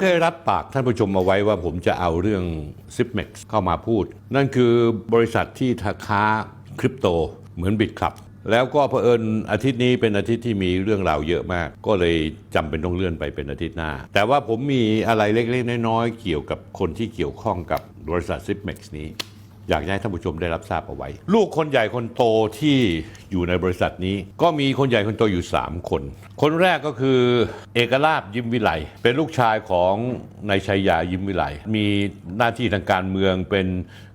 เคยรับปากท่านผู้ชมเอาไว้ว่าผมจะเอาเรื่อง s i p m e x เข้ามาพูด นั่นคือบริษัทที่ค้าคริปโตเหมือนบิตครับแล้วก็เผอิญอาทิตย์นี้เป็นอาทิตย์ที่มีเรื่องราวเยอะมาก ก็เลยจำเป็นต้องเลื่อนไปเป็นอาทิตย์หน้า แต่ว่าผมมีอะไรเล็กๆ น้อยๆ เกี่ยวกับคนที่เกี่ยวข้องกับบริษัท z i p m e x นี้ อยากให้ท่านผู้ชมได้รับทราบเอาไว้ ลูกคนใหญ่คนโตที่อยู่ในบริษัทนี้ ก็มีคนใหญ่คนโตอยู่ 3 คน คนแรกก็คือเอกลาบยิมวิไลเป็นลูกชายของนายชัยยายิมวิไลมีหน้าที่ทางการเมืองเป็น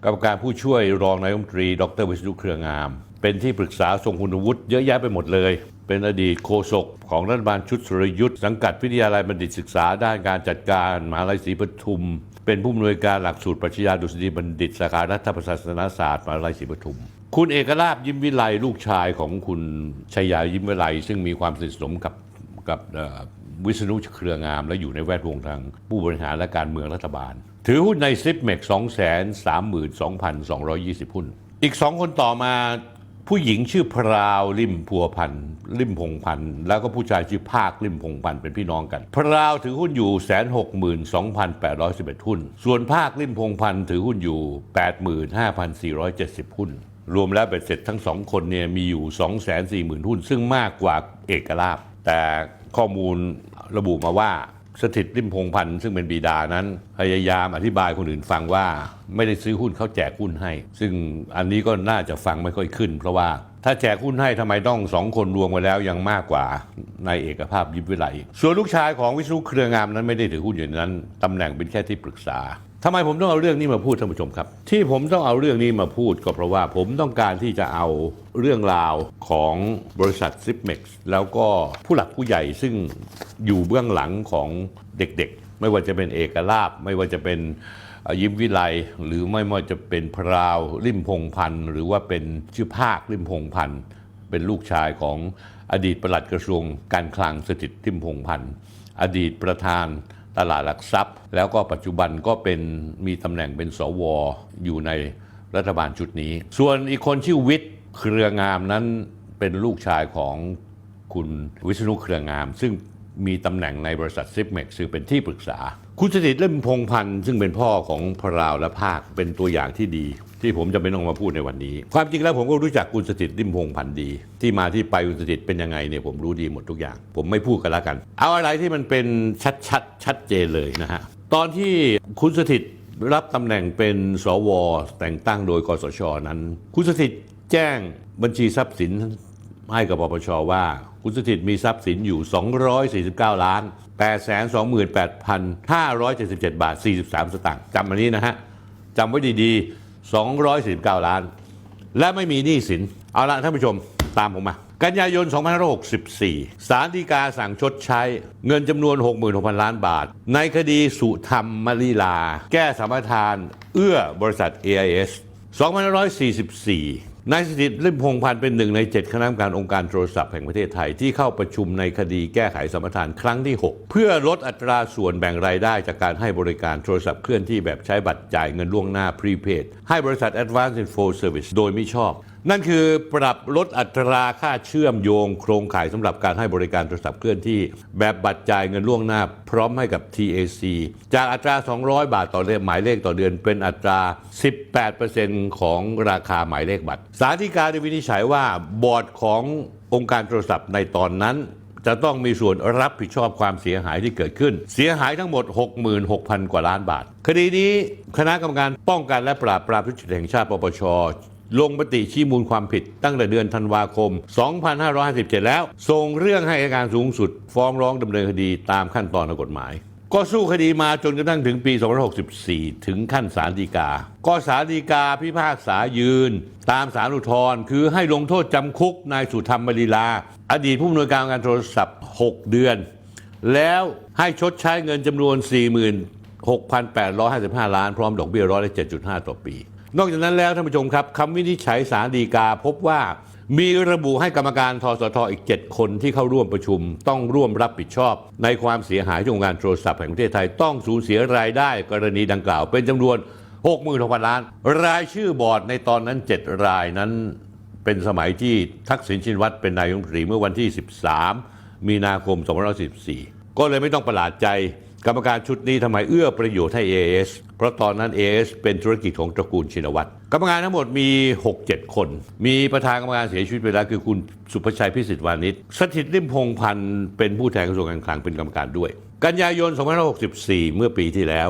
กรรมการผู้ช่วยรองนายกรัฐมนตรี ดรวิศนุเครืองาม เป็นที่ปรึกษาทรงคุณวุฒิเยอะแยะไปหมดเลยเป็นอดีตโฆษกของรัฐบาลชุดสุรยุทธ์สังกัดวิทยาลัยบัณฑิตศึกษาด้านการจัดการมหาลัยศรีปทุม เป็นผู้อำนวยการหลักสูตรปรัชญาดุษฎีบัณฑิตสาขารัฐประศาสนศาสตร์มหาวิทยาลัยศรีปทุม คุณเอกลาบยิ้มวิไลลูกชายของคุณชัยยายิ้มวิไลซึ่งมีความสนิทสนมกับกับวิษณุเครืองาม และอยู่ในแวดวงทางผู้บริหารและการเมืองรัฐบาล ถือหุ้นในซิปเมก2 3 2 2 2 20 หุ้น อีกสองคนต่อมา ผู้หญิงชื่อพราวลิมพัวพันธ์ลิมพงพันธ์แล้วก็ผู้ชายชื่อภาคลิมพงพันธ์เป็นพี่น้องกัน พราวถือหุ้นอยู่แสนหกหมื่นสองพันแปดร้อยสิบเอ็ดหุ้น ส่วนภาคลิมพงพันธ์ถือหุ้นอยู่แปดหมื่นห้าพันสี่ร้อยเจ็ดสิบหุ้น รวมแล้วเบ็ดเสร็จทั้งสองคนเนี่ยมีอยู่2 4 0 0 0 0หุ้น ซึ่งมากกว่าเอกลาบแต่ข้อมูลระบุมาว่า สถิตริมพงพันธ์ซึ่งเป็นบิดานั้น พยายามอธิบายคนอื่นฟังว่าไม่ได้ซื้อหุ้นเขาแจกหุ้นให้ ซึ่งอันนี้ก็น่าจะฟังไม่ค่อยขึ้น เพราะว่าถ้าแจกหุ้นให้ทำไมต้องสองคนรวมกันแล้วยังมากกว่านายเอกภาพยิบวิไลส่วนลูกชายของวิศนุเครืองามนั้นไม่ได้ถือหุ้นอย่างนั้นตำแหน่งเป็นแค่ที่ปรึกษา ทำไมผมต้องเอาเรื่องนี้มาพูดท่านผู้ชมครับ ที่ผมต้องเอาเรื่องนี้มาพูดก็เพราะว่าผมต้องการที่จะเอาเรื่องราวของบริษัทซิปเม็กซ์แล้วก็ผู้หลักผู้ใหญ่ซึ่งอยู่เบื้องหลังของเด็กๆ ไม่ว่าจะเป็นเอกลาบ ไม่ว่าจะเป็นยิ้มวิไลหรือไม่ว่าจะเป็นพราวริมพงพันธ์หรือว่าเป็นชื่อภาคริมพงพันธ์เป็นลูกชายของอดีตประหลัดกระทรวงการคลังสถิตริมพงพันธ์อดีตประธาน ตลาดหลักทรัพย์ แล้วก็ปัจจุบันก็เป็นมีตำแหน่งเป็นสวอยู่ในรัฐบาลชุดนี้ ส่วนอีกคนชื่อวิทย์เครืองามนั้นเป็นลูกชายของคุณวิษณุเครืองาม ซึ่ง มีตำแหน่งในบริษัทซิปเม็กซึ่งเป็นที่ปรึกษา คุณสถิตเล่มพงพันธ์ซึ่งเป็นพ่อของพราวและภาคเป็นตัวอย่างที่ดี ที่ผมจะไม่ต้องมาพูดในวันนี้ ความจริงแล้วผมก็รู้จักคุณสถิตริมพงพันธ์ดี ที่มาที่ไปคุณสถิตเป็นยังไงเนี่ยผมรู้ดีหมดทุกอย่าง ผมไม่พูดกันล้วกัน เอาอะไรที่มันเป็นชัดชัดๆชัดเจนเลยนะฮะตอนที่คุณสถิตรับตำแหน่งเป็นสวแต่งตั้งโดยกสชนั้น คุณสถิตแจ้งบัญชีทรัพย์สิน ให้กับปปชว่า คุณสถิตมีทรัพย์สินอยู่ 249 ล้าน 828,577 บาท 43 สตางค์จำอันนี้นะฮะจำไว้ดีๆ 249 ล้าน และไม่มีหนี้สิน เอาละท่านผู้ชมตามผมมา กันยายน 2564 สารดีกาสั่งชดใช้เงินจำนวน 66,000 ล้านบาท ในคดีสุธรรมมลีลา แก้สัมปทาน เอื้อบริษัท AIS 2544 นายสถิตริมพงพันธ์เป็นหนึ่งใน 7 คณะกรรมการองค์การโทรศัพท์แห่งประเทศไทยที่เข้าประชุมในคดีแก้ไขสัมปทานครั้งที่ 6 เพื่อลดอัตราส่วนแบ่งรายได้จากการให้บริการโทรศัพท์เคลื่อนที่แบบใช้บัตรจ่ายเงินล่วงหน้าพรีเพดให้บริษัท Advanced Info Service โดยไม่ชอบ นั่นคือปรับลดอัตราค่าเชื่อมโยงโครงข่ายสำหรับการให้บริการโทรศัพท์เคลื่อนที่ แบบบัตรจ่ายเงินล่วงหน้า พร้อมให้กับ TAC จากอัตรา 200 บาทต่อเดือนหมายเลขต่อเดือน เป็นอัตรา 18%ของราคาหมายเลขบัตรสารที่การได้วินิจฉัยว่าบอร์ดขององค์การโทรศัพท์ในตอนนั้นจะต้องมีส่วนรับผิดชอบความเสียหายที่เกิดขึ้น เสียหายทั้งหมด 66,000 กว่าล้านบาท คดีนี้คณะกรรมการป้องกันและปราบปรามทุจริตแห่งชาติปปช ลงมติชี้มูลความผิดตั้งแต่เดือนธันวาคม 2557 แล้ว ส่งเรื่องให้อัยการสูงสุด ฟ้องร้องดำเนินคดีตามขั้นตอนทางกฎหมาย ก็สู้คดีมาจนกระทั่งถึงปี 2564 ถึงขั้นศาลฎีกา ก็ศาลฎีกาพิพากษายืน ตามศาลอุทธรณ์คือให้ลงโทษจำคุกนายสุธรรมมลีลา อดีตผู้อำนวยการการโทรศัพท์ 6 เดือน แล้วให้ชดใช้เงินจำนวน 46,855 ล้าน พร้อมดอกเบี้ยร้อยละ7.5 ต่อปี นอกจากนั้นแล้วท่านผู้ชมครับคำวินิจฉัยสารดีกาพบว่ามีระบุให้กรรมการทสทอีก 7 คนที่เข้าร่วมประชุม ต้องร่วมรับผิดชอบ ในความเสียหายที่องค์การโทรศัพท์แห่งประเทศไทยต้องสูญเสียรายได้กรณีดังกล่าว เป็นจำนวน 66,000 ล้าน รายชื่อบอร์ดในตอนนั้น 7 รายนั้น เป็นสมัยที่ทักษิณชินวัตรเป็นนายกรัฐมนตรีเมื่อวันที่ 13 มีนาคม 2514 ก็เลยไม่ต้องประหลาดใจ กรรมการชุดนี้ทำไมเอื้อประโยชน์ให้ AS เพราะตอนนั้น AS เป็นธุรกิจของตระกูลชินวัตรกรรมการทั้งหมดมี 6-7 คน มีประธานกรรมการเสียชีวิตไปแล้วคือคุณสุภชัยพิสิทธิ์วานิชสถิตริมพงพันธ์เป็นผู้แทนกระทรวงการคลังเป็นกรรมการด้วย กันยายน 2564 เมื่อปีที่แล้ว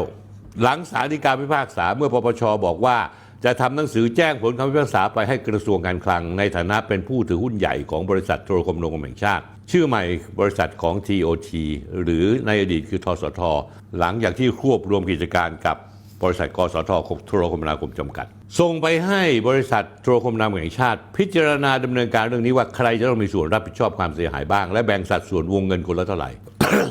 หลังสาลฎีกาพิพากษาเมื่อปปชบอกว่า จะทำหนังสือแจ้งผลคำพิพากษาไปให้กระทรวงการคลัง ในฐานะเป็นผู้ถือหุ้นใหญ่ของบริษัทโทรคมนาคมแห่งชาติ ชื่อใหม่บริษัทของ TOT หรือในอดีตคือทสท หลังจากที่ควบรวมกิจการกับบริษัทกสทโทรคมนาคมจำกัด ส่งไปให้บริษัทโทรคมนาคมแห่งชาติ พิจารณาดำเนินการเรื่องนี้ว่าใครจะต้องมีส่วนรับผิดชอบความเสียหายบ้าง และแบ่งสัดส่วนวงเงินคนละเท่าไหร่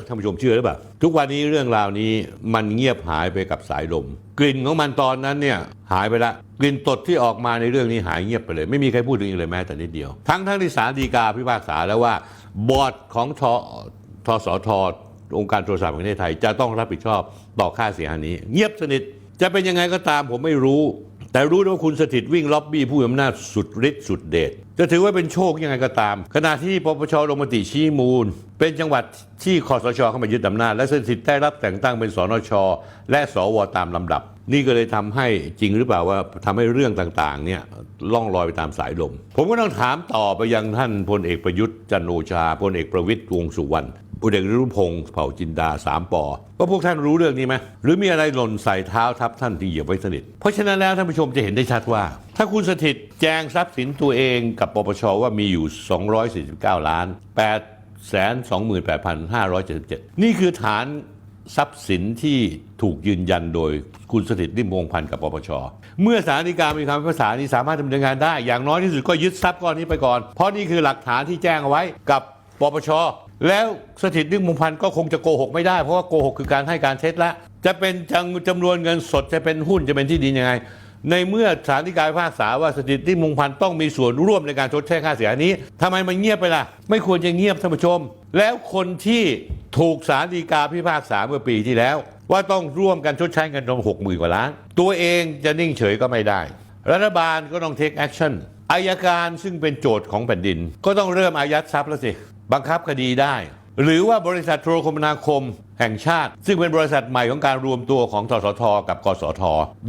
ท่านผู้ชมเชื่อหรือเปล่าทุกวันนี้เรื่องราวนี้มันเงียบหายไปกับสายลม กลิ่นของมันตอนนั้นเนี่ยหายไปละ กลิ่นตดที่ออกมาในเรื่องนี้หายเงียบไปเลย ไม่มีใครพูดถึงอีกเลยแม้แต่นิดเดียว ทั้งทั้งที่ศาลฎีกาพิพากษาแล้วว่า บอร์ดของททสทองค์การโทรศัพท์แห่งประเทศไทย จะต้องรับผิดชอบต่อค่าเสียหายนี้ เงียบสนิทจะเป็นยังไงก็ตามผมไม่รู้ แต่รู้ว่าคุณสถิตวิ่งล็อบบี้ผู้มีอำนาจสุดฤทธิ์สุดเดชจะถือว่าเป็นโชคยังไงก็ตาม ขณะที่ปปชลงมติชี้มูล เป็นจังหวัดที่คอสชเข้ามายึดอำนาจและสถิตได้รับแต่งตั้งเป็นสนช และสวตามลำดับ นี่ก็เลยทำให้จริงหรือเปล่าว่าทำให้เรื่องต่างๆเนี่ยล่องลอยไปตามสายลม ผมก็ต้องถามต่อไปยังท่านพลเอกประยุทธ์จันโอชาพลเอกประวิตรวงสุวรรณ พลเอกรุพงศ์เผ่าจินดาสามปอว่าพวกท่านรู้เรื่องนี้ไหมหรือมีอะไรหล่นใส่เท้าทับท่านที่เหยียบไว้สนิท เพราะฉะนั้นแล้วท่านผู้ชมจะเห็นได้ชัดว่า ถ้าคุณสถิตแจงทรัพย์สินตัวเองกับปปชว่ามีอยู่ 249 ล้าน8 28,577 นี่คือฐานทรัพย์สินที่ถูกยืนยันโดยคุณสถิตริมวงพันธ์กับปปช เมื่อสารดีกามีคำพิพากษานี้สามารถดำเนินงานได้ อย่างน้อยที่สุดก็ยึดทรัพย์ก้อนนี้ไปก่อน เพราะนี่คือหลักฐานที่แจ้งเอาไว้กับปปช แล้วสถิตริมวงพันธ์ก็คงจะโกหกไม่ได้ เพราะว่าโกหกคือการให้การเท็จละ จะเป็นจำจำนวนเงินสดจะเป็นหุ้นจะเป็นที่ดินยังไง ในเมื่อศาลฎีกาพิพากษาว่าสถิตริมงพันธ์ต้องมีส่วนร่วมในการชดใช้ค่าเสียหายนี้ทำไมมันเงียบไปล่ะ ไม่ควรจะเงียบท่านผู้ชม แล้วคนที่ถูกศาลฎีกาพิพากษาเมื่อปีที่แล้ว ว่าต้องร่วมกันชดใช้เงินรวมหกหมื่นกว่าล้าน ตัวเองจะนิ่งเฉยก็ไม่ได้ รัฐบาลก็ต้อง take action อายการซึ่งเป็นโจทย์ของแผ่นดิน ก็ต้องเริ่มอายัดทรัพย์แล้วสิ บังคับคดีได้ หรือว่าบริษัทโทรคมนาคมแห่งชาติ ซึ่งเป็นบริษัทใหม่ของการรวมตัวของทสท กับกสท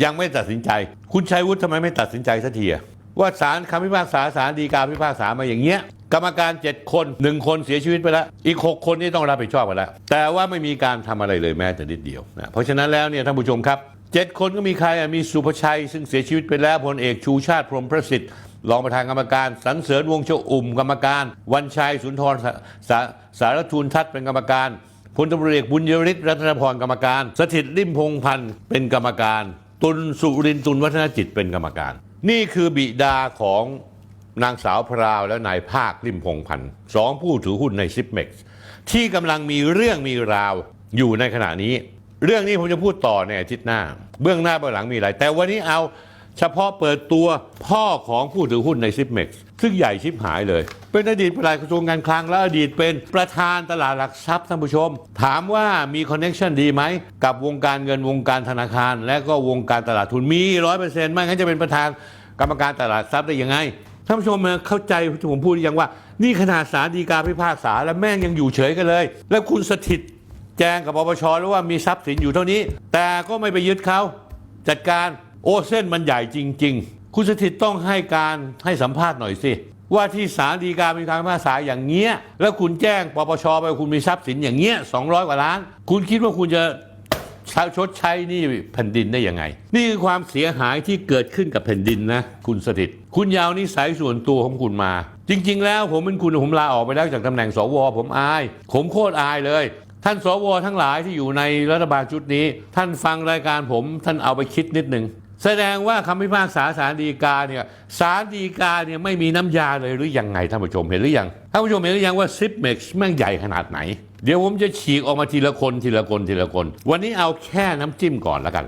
ยังไม่ตัดสินใจ คุณชัยวุฒิทำไมไม่ตัดสินใจสักทีอะว่าศาลคำพิพากษาศาลฎีกาพิพากษามาอย่างเงี้ยกรรมการ 7 คน 1 คนเสียชีวิตไปแล้ว อีก 6 คนนี่ต้องรับผิดชอบไปแล้ว แต่ว่าไม่มีการทำอะไรเลยแม้แต่นิดเดียวนะเพราะฉะนั้นแล้วเนี่ยท่านผู้ชมครับ 7 คนก็มีใครมีสุภชัย ซึ่งเสียชีวิตไปแล้วพลเอกชูชาติพรหมประสิทธิ์ รองประธานกรรมการสรรเสริญวงศ์เจ้าอุ่มกรรมการ วันชัยสุนทรสาสาสารทูลทัศน์เป็นกรรมการพลตำรวจเอกบุญยริศรัตนพรกรรมการ สถิตริมพงพันธ์เป็นกรรมการ ตุลสุรินตุลวัฒนจิตเป็นกรรมการ นี่คือบิดาของนางสาวพราวและนายภาคริมพงพันธ์สองผู้ถือหุ้นในซิปเม็กซ์ที่กำลังมีเรื่องมีราวอยู่ในขณะนี้ เรื่องนี้ผมจะพูดต่อในอาทิตย์หน้า เบื้องหน้าเบื้องหลังมีอะไร แต่วันนี้เอา เฉพาะเปิดตัวพ่อของผู้ถือหุ้นในซิปเม็กซ์ซึ่งใหญ่ชิบหายเลย เป็นอดีตปลัดกระทรวงการคลังและอดีตเป็นประธานตลาดหลักทรัพย์ท่านผู้ชม ถามว่ามีคอนเน็ชันดีไหม กับวงการเงินวงการธนาคาร และก็วงการตลาดทุนมีร้อยเปอร์เซ็นต์ไม่งั้นจะเป็นประธานกรรมการตลาดทรัพย์ได้ยังไงท่านผู้ชมเข้าใจที่ผมพูดยังว่า นี่ขนาดศาลฎีกาพิพากษาแล้วแม่งยังอยู่เฉยกันเลย แล้วคุณสถิตแจ้งกับปปชแล้วว่ามีทรัพย์สินอยู่เท่านี้ แต่ก็ไม่ไปยึดเขาจัดการ โอ้เส้นมันใหญ่จริง ๆ คุณสถิตต้องให้การให้สัมภาษณ์หน่อยสิ ว่าที่ศาลฎีกามีการพิพากษาอย่างเงี้ย แล้วคุณแจ้งปปชไปคุณมีทรัพย์สินอย่างเงี้ย200กว่าล้าน คุณคิดว่าคุณจะชดใช้นี่แผ่นดินได้ยังไง นี่คือความเสียหายที่เกิดขึ้นกับแผ่นดินนะ คุณสถิต คุณยาวนิสัยส่วนตัวของคุณมา จริง ๆ แล้วผมเป็นคุณผมลาออกไปแล้วจากตำแหน่งสวผมอาย ผมโคตรอายเลยท่านสวทั้งหลายที่อยู่ในรัฐบาลชุดนี้ ท่านฟังรายการผมท่านเอาไปคิดนิดนึง แสดงว่าคำพิพากษาสารดีกาเนี่ยสารดีกาเนี่ยไม่มีน้ำยาเลยหรือยังไงท่านผู้ชมเห็นหรือยังท่านผู้ชมเห็นหรือยังว่าซิปเม็กซ์แม่งใหญ่ขนาดไหน เดี๋ยวผมจะฉีกออกมาทีละคนทีละคนทีละคน วันนี้เอาแค่น้ำจิ้มก่อนแล้วกัน